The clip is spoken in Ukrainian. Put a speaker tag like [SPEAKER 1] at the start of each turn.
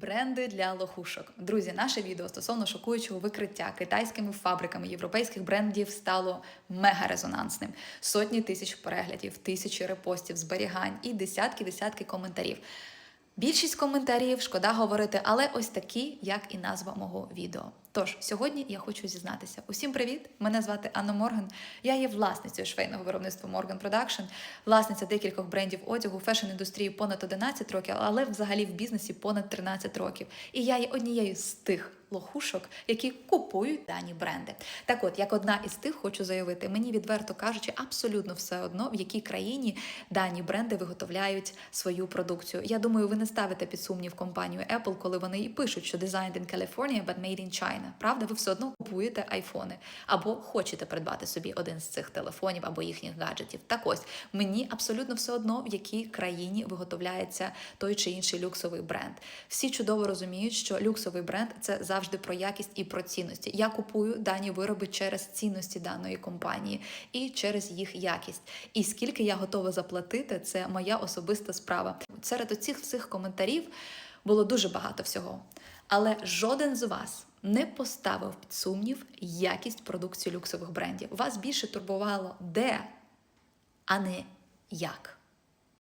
[SPEAKER 1] Бренди для лохушок. Друзі, наше відео стосовно шокуючого викриття китайськими фабриками європейських брендів стало мега резонансним. Сотні тисяч переглядів, тисячі репостів, зберігань і десятки-десятки коментарів. Більшість коментарів шкода говорити, але ось такі, як і назва мого відео. Тож сьогодні я хочу зізнатися. Усім привіт! Мене звати Анна Морган. Я є власницею швейного виробництва Morgan Production, власниця декількох брендів одягу, фешн-індустрії понад 11 років, але взагалі в бізнесі понад 13 років. І я є однією з тих лохушок, які купують дані бренди. Так от, як одна із тих, хочу заявити, мені відверто кажучи, абсолютно все одно, в якій країні дані бренди виготовляють свою продукцію. Я думаю, ви не ставите під сумнів компанію Apple, коли вони і пишуть, що designed in California, but made in China. Правда, ви все одно купуєте айфони або хочете придбати собі один з цих телефонів або їхніх гаджетів. Так ось мені абсолютно все одно, в якій країні виготовляється той чи інший люксовий бренд. Всі чудово розуміють, що люксовий бренд це завжди про якість і про цінності. Я купую дані вироби через цінності даної компанії і через їх якість. І скільки я готова заплатити, це моя особиста справа. Серед оцих всіх коментарів було дуже багато всього. Але жоден з вас не поставив під сумнів якість продукції люксових брендів. Вас більше турбувало де, а не як.